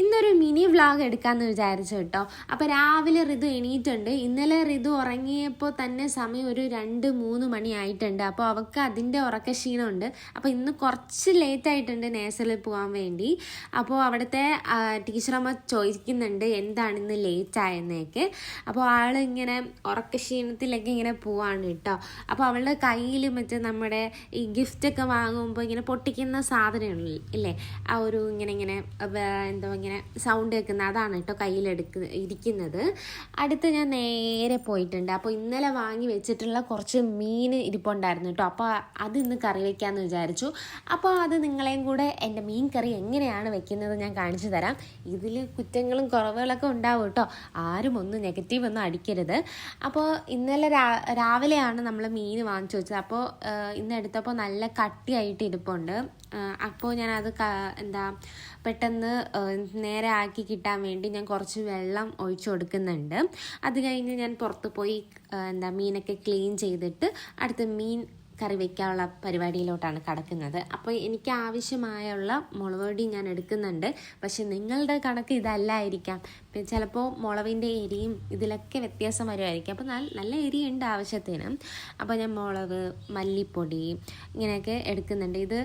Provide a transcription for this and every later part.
ഇന്നൊരു mini vlog എടുക്കാമെന്ന് വിചാരിച്ചു കേട്ടോ. അപ്പോൾ രാവിലെ ഋതു എണീറ്റുണ്ട്. ഇന്നലെ ഋതു ഉറങ്ങിയപ്പോൾ തന്നെ സമയം ഒരു രണ്ട് മൂന്ന് മണി ആയിട്ടുണ്ട് അപ്പോൾ അവൾക്ക് അതിന്റെ ഉറക്ക ക്ഷീണമുണ്ട്. അപ്പോൾ ഇന്ന് കുറച്ച് ലേറ്റ് ആയിട്ടുണ്ട് നേഴ്സറിൽ പോകാൻ വേണ്ടി. അപ്പോൾ അവിടുത്തെ ടീച്ചറമ്മ ചോദിക്കുന്നുണ്ട് എന്താണ് ഇന്ന് ലേറ്റ് ആയെന്നേക്ക്. അപ്പോൾ ആൾ ഇങ്ങനെ ഉറക്ക ക്ഷീണത്തിലൊക്കെ ഇങ്ങനെ പോവാണ് കേട്ടോ. അപ്പോൾ അവളുടെ കയ്യിൽ മറ്റേ നമ്മുടെ ഈ ഗിഫ്റ്റൊക്കെ വാങ്ങുമ്പോൾ ഇങ്ങനെ പൊട്ടിക്കുന്ന സാധനങ്ങൾ ഇല്ലേ? ആ ഒരു ഇങ്ങനെ ഇങ്ങനെ എന്തോ ഇങ്ങനെ സൗണ്ട് കേൾക്കുന്ന അതാണ് കേട്ടോ കയ്യിലെടുക്ക ഇരിക്കുന്നത്. അടുത്ത് ഞാൻ നേരെ പോയിട്ടുണ്ട്. അപ്പോൾ ഇന്നലെ വാങ്ങി വെച്ചിട്ടുള്ള കുറച്ച് മീൻ ഇരിപ്പുണ്ടായിരുന്നു കേട്ടോ അപ്പോൾ അത് ഇന്ന് കറി വെക്കാമെന്ന് വിചാരിച്ചു. അപ്പോൾ അത് നിങ്ങളെയും കൂടെ എന്റെ മീൻ കറി എങ്ങനെയാണ് വെക്കുന്നത് ഞാൻ കാണിച്ചു തരാം. ഇതിൽ കുറ്റങ്ങളും കുറവുകളൊക്കെ ഉണ്ടാവും കേട്ടോ ആരും ഒന്നും നെഗറ്റീവ് ഒന്നും അടിക്കരുത്. അപ്പോൾ ഇന്നലെ രാവിലെയാണ് നമ്മൾ മീൻ വാങ്ങിച്ചു വെച്ചത്. അപ്പോൾ ഇന്ന് എടുത്തപ്പോൾ നല്ല കട്ടിയായിട്ട് ഇരിപ്പുണ്ട്. അപ്പോൾ ഞാനത് എന്താ പെട്ടെന്ന് നേരെ ആക്കി കിട്ടാൻ വേണ്ടി ഞാൻ കുറച്ച് വെള്ളം ഒഴിച്ചു കൊടുക്കുന്നുണ്ട്. അത് കഴിഞ്ഞ് ഞാൻ പുറത്ത് പോയി എന്താ മീനൊക്കെ ക്ലീൻ ചെയ്തിട്ട് അടുത്ത മീൻ കറി വയ്ക്കാനുള്ള പരിപാടിയിലോട്ടാണ് കടക്കുന്നത്. അപ്പോൾ എനിക്ക് ആവശ്യമായുള്ള മുളക് പൊടി ഞാൻ എടുക്കുന്നുണ്ട്. പക്ഷെ നിങ്ങളുടെ കണക്ക് ഇതല്ലായിരിക്കാം. ചിലപ്പോൾ മുളവിന്റെ എരിയും ഇതിലൊക്കെ വ്യത്യാസം വരുമായിരിക്കും അപ്പോൾ നല്ല നല്ല എരിയുണ്ട് ആവശ്യത്തിന്. അപ്പോൾ ഞാൻ മുളക് മല്ലിപ്പൊടി ഇങ്ങനെയൊക്കെ എടുക്കുന്നുണ്ട്. ഇത്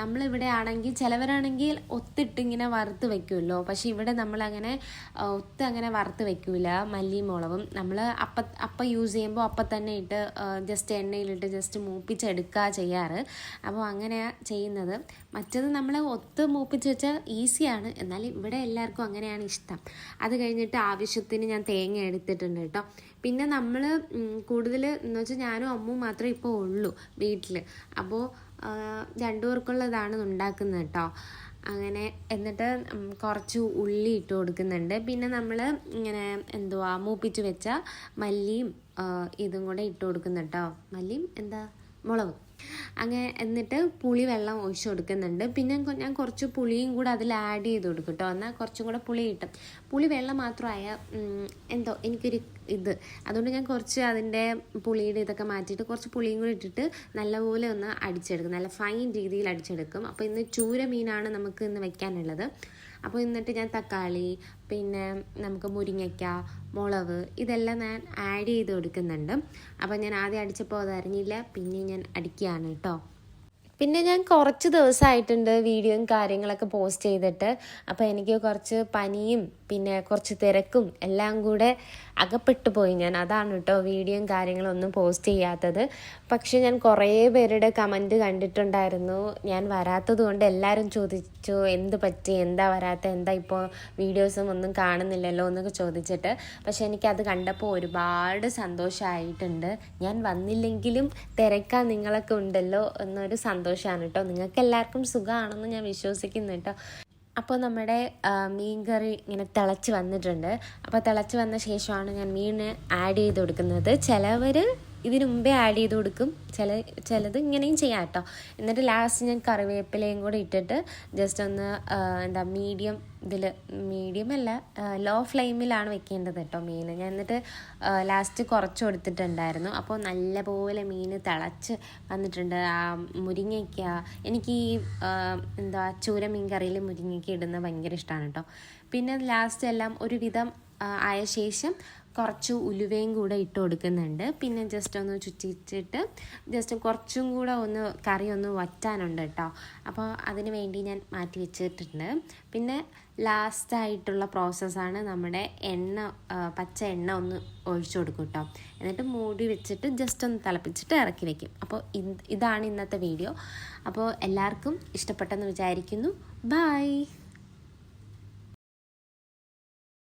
നമ്മളിവിടെ ആണെങ്കിൽ ചിലവരാണെങ്കിൽ ഒത്തിട്ട് ഇങ്ങനെ വറുത്ത് വെക്കുമല്ലോ പക്ഷേ ഇവിടെ നമ്മളങ്ങനെ ഒത്ത് അങ്ങനെ വറുത്ത് വെക്കില്ല മല്ലി മുളകും നമ്മൾ അപ്പ അപ്പം യൂസ് ചെയ്യുമ്പോൾ അപ്പം തന്നെ ഇട്ട് ജസ്റ്റ് എണ്ണയിലിട്ട് ജസ്റ്റ് മൂപ്പിച്ചെടുക്കുക ചെയ്യാറ്. അപ്പോൾ അങ്ങനെ ചെയ്യുന്നത്. മറ്റത് നമ്മൾ ഒത്ത് മൂപ്പിച്ച് വെച്ചാൽ ഈസിയാണ്. എന്നാൽ ഇവിടെ എല്ലാവർക്കും അങ്ങനെയാണ് ഇഷ്ടം. അത് കഴിഞ്ഞിട്ട് ആവശ്യത്തിന് ഞാൻ തേങ്ങ എടുത്തിട്ടുണ്ട് കേട്ടോ. പിന്നെ നമ്മൾ കൂടുതൽ എന്ന് വെച്ചാൽ ഞാനും അമ്മും മാത്രമേ ഇപ്പോൾ ഉള്ളൂ വീട്ടിൽ അപ്പോൾ രണ്ടു പേർക്കുള്ളതാണ് ഉണ്ടാക്കുന്നത് കേട്ടോ. അങ്ങനെ എന്നിട്ട് കുറച്ച് ഉള്ളി ഇട്ട് കൊടുക്കുന്നുണ്ട്. പിന്നെ നമ്മൾ ഇങ്ങനെ എന്തുവാ മൂപ്പിച്ച് വെച്ച മല്ലിയും ഇതും കൂടെ ഇട്ട് കൊടുക്കുന്നുണ്ട് മല്ലിയും എന്താ? മുളകും. അങ്ങനെ എന്നിട്ട് പുളി വെള്ളം ഒഴിച്ച് കൊടുക്കുന്നുണ്ട്. പിന്നെ ഞാൻ കുറച്ച് പുളിയും കൂടെ അതിൽ ആഡ് ചെയ്ത് കൊടുക്കും കേട്ടോ എന്നാൽ കുറച്ചും കൂടെ പുളി കിട്ടും. പുളി വെള്ളം മാത്രമായ എന്തോ എനിക്കൊരു ഇത്. അതുകൊണ്ട് ഞാൻ കുറച്ച് അതിന്റെ പുളിയുടെ ഇതൊക്കെ മാറ്റിയിട്ട് കുറച്ച് പുളിയും കൂടി ഇട്ടിട്ട് നല്ലപോലെ ഒന്ന് അടിച്ചെടുക്കും. നല്ല ഫൈൻ രീതിയിൽ അടിച്ചെടുക്കും. അപ്പോൾ ഇന്ന് ചൂര മീനാണ് നമുക്ക് ഇന്ന് വെക്കാനുള്ളത്. അപ്പോൾ എന്നിട്ട് ഞാൻ തക്കാളി പിന്നെ നമുക്ക് മുരിങ്ങയ്ക്ക മുളക് ഇതെല്ലാം ഞാൻ ആഡ് ചെയ്ത് കൊടുക്കുന്നുണ്ട്. അപ്പോൾ ഞാൻ ആദ്യം അടിച്ചപ്പോൾ അത് അറിഞ്ഞില്ല പിന്നെ ഞാൻ അടിക്കുകയാണ് കേട്ടോ പിന്നെ ഞാൻ കുറച്ച് ദിവസമായിട്ടുണ്ട് വീഡിയോയും കാര്യങ്ങളൊക്കെ പോസ്റ്റ് ചെയ്തിട്ട്. അപ്പോൾ എനിക്ക് കുറച്ച് പനിയും പിന്നെ കുറച്ച് തിരക്കും എല്ലാം കൂടെ അകപ്പെട്ടു പോയി ഞാൻ. അതാണ് കേട്ടോ വീഡിയോയും കാര്യങ്ങളൊന്നും പോസ്റ്റ് ചെയ്യാത്തത്. പക്ഷേ ഞാൻ കുറേ പേരുടെ കമന്റ് കണ്ടിട്ടുണ്ടായിരുന്നു. ഞാൻ വരാത്തത് കൊണ്ട് എല്ലാവരും ചോദിച്ചു എന്ത് പറ്റി? എന്താ വരാത്ത? എന്താ ഇപ്പോൾ വീഡിയോസും ഒന്നും കാണുന്നില്ലല്ലോ? എന്നൊക്കെ ചോദിച്ചിട്ട്. പക്ഷെ എനിക്കത് കണ്ടപ്പോൾ ഒരുപാട് സന്തോഷമായിട്ടുണ്ട് ഞാൻ വന്നില്ലെങ്കിലും തിരക്കാൻ നിങ്ങളൊക്കെ ഉണ്ടല്ലോ എന്നൊരു സന്തോഷമാണ് കേട്ടോ. നിങ്ങൾക്ക് എല്ലാവർക്കും സുഖമാണെന്ന് ഞാൻ വിശ്വസിക്കുന്നു കേട്ടോ. അപ്പോൾ നമ്മുടെ മീൻ കറി ഇങ്ങനെ തിളച്ച് വന്നിട്ടുണ്ട്. അപ്പോൾ തിളച്ച് വന്ന ശേഷമാണ് ഞാൻ മീൻ ആഡ് ചെയ്ത് കൊടുക്കുന്നത്. ചിലവർ ഇതിന് മുമ്പേ ആഡ് ചെയ്ത് കൊടുക്കും. ചില ചിലത് ഇങ്ങനെയും ചെയ്യാം കേട്ടോ. എന്നിട്ട് ലാസ്റ്റ് ഞാൻ കറിവേപ്പിലയും കൂടെ ഇട്ടിട്ട് ജസ്റ്റ് ഒന്ന് എന്താ മീഡിയം ഇതിൽ മീഡിയം അല്ല ലോ ഫ്ലെയിമിലാണ് വെക്കേണ്ടത് കേട്ടോ മീൻ ഞാൻ എന്നിട്ട് ലാസ്റ്റ് കുറച്ച് കൊടുത്തിട്ടുണ്ടായിരുന്നു. അപ്പോൾ നല്ലപോലെ മീൻ തിളച്ച് വന്നിട്ടുണ്ട്. ആ മുരിങ്ങയ്ക്ക. എനിക്ക് ഈ എന്താ ചൂര മീൻ കറിയിൽ മുരിങ്ങയ്ക്ക ഇടുന്നത് ഭയങ്കര ഇഷ്ടമാണ് കേട്ടോ. പിന്നെ ലാസ്റ്റ് എല്ലാം ഒരുവിധം ആയ ശേഷം കുറച്ച് ഉലുവയും കൂടെ ഇട്ട് കൊടുക്കുന്നുണ്ട്. പിന്നെ ജസ്റ്റ് ഒന്ന് ചുറ്റിച്ചിട്ട് ജസ്റ്റ് കുറച്ചും കൂടെ ഒന്ന് കറി ഒന്ന് വറ്റാനുണ്ട് കേട്ടോ അപ്പോൾ അതിന് വേണ്ടി ഞാൻ മാറ്റി വെച്ചിട്ടുണ്ട്. പിന്നെ ലാസ്റ്റായിട്ടുള്ള പ്രോസസ്സാണ് നമ്മുടെ എണ്ണ പച്ച എണ്ണ ഒന്ന് ഒഴിച്ചു കൊടുക്കും കേട്ടോ എന്നിട്ട് മൂടി വെച്ചിട്ട് ജസ്റ്റ് ഒന്ന് തിളപ്പിച്ചിട്ട് ഇറക്കി വയ്ക്കും അപ്പോൾ ഇതാണ് ഇന്നത്തെ വീഡിയോ അപ്പോൾ എല്ലാവർക്കും ഇഷ്ടപ്പെട്ടെന്ന് വിചാരിക്കുന്നു. ബൈ